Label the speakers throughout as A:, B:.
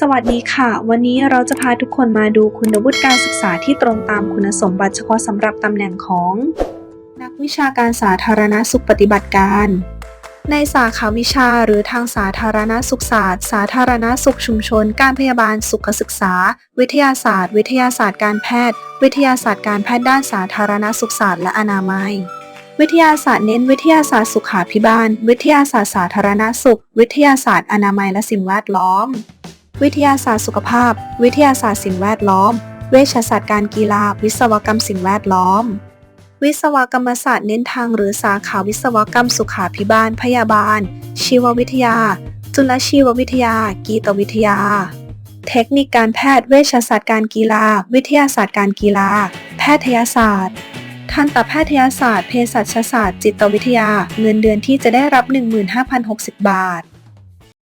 A: สวัสดีค่ะ วันนี้เราจะพาทุกคนมาดูคุณวุฒิการศึกษาที่ตรงตามคุณสมบัติเฉพาะสำหรับตำแหน่งของ นักวิชาการสาธารณสุขปฏิบัติการ ในสาขาวิชาหรือทางสาธารณสุขศาสตร์ สาธารณสุขชุมชน การพยาบาลสุขศึกษา วิทยาศาสตร์ วิทยาศาสตร์การแพทย์ วิทยาศาสตร์การแพทย์ด้านสาธารณสุขศาสตร์และอนามัยวิทยาศาสตร์เน้นวิทยาศาสตร์สุขาภิบาล วิทยาศาสตร์สาธารณสุข วิทยาศาสตร์อนามัยและสิ่งแวดล้อม วิทยาศาสตร์สุขภาพ วิทยาศาสตร์สิ่งแวดล้อม เวชศาสตร์การกีฬา วิศวกรรมสิ่งแวดล้อม วิศวกรรมศาสตร์เน้นทางหรือสาขาวิศวกรรมสุขาภิบาล พยาบาล ชีววิทยา จุลชีววิทยา กีตวิทยา เทคนิคการแพทย์ เวชศาสตร์การกีฬา วิทยาศาสตร์การกีฬา แพทยศาสตร์ทันตแพทยศาสตร์ เภสัชศาสตร์ จิตวิทยา เงินเดือนที่จะได้รับ 15,060 บาท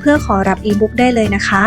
A: เพื่อขอรับอีบุ๊กได้เลยนะคะ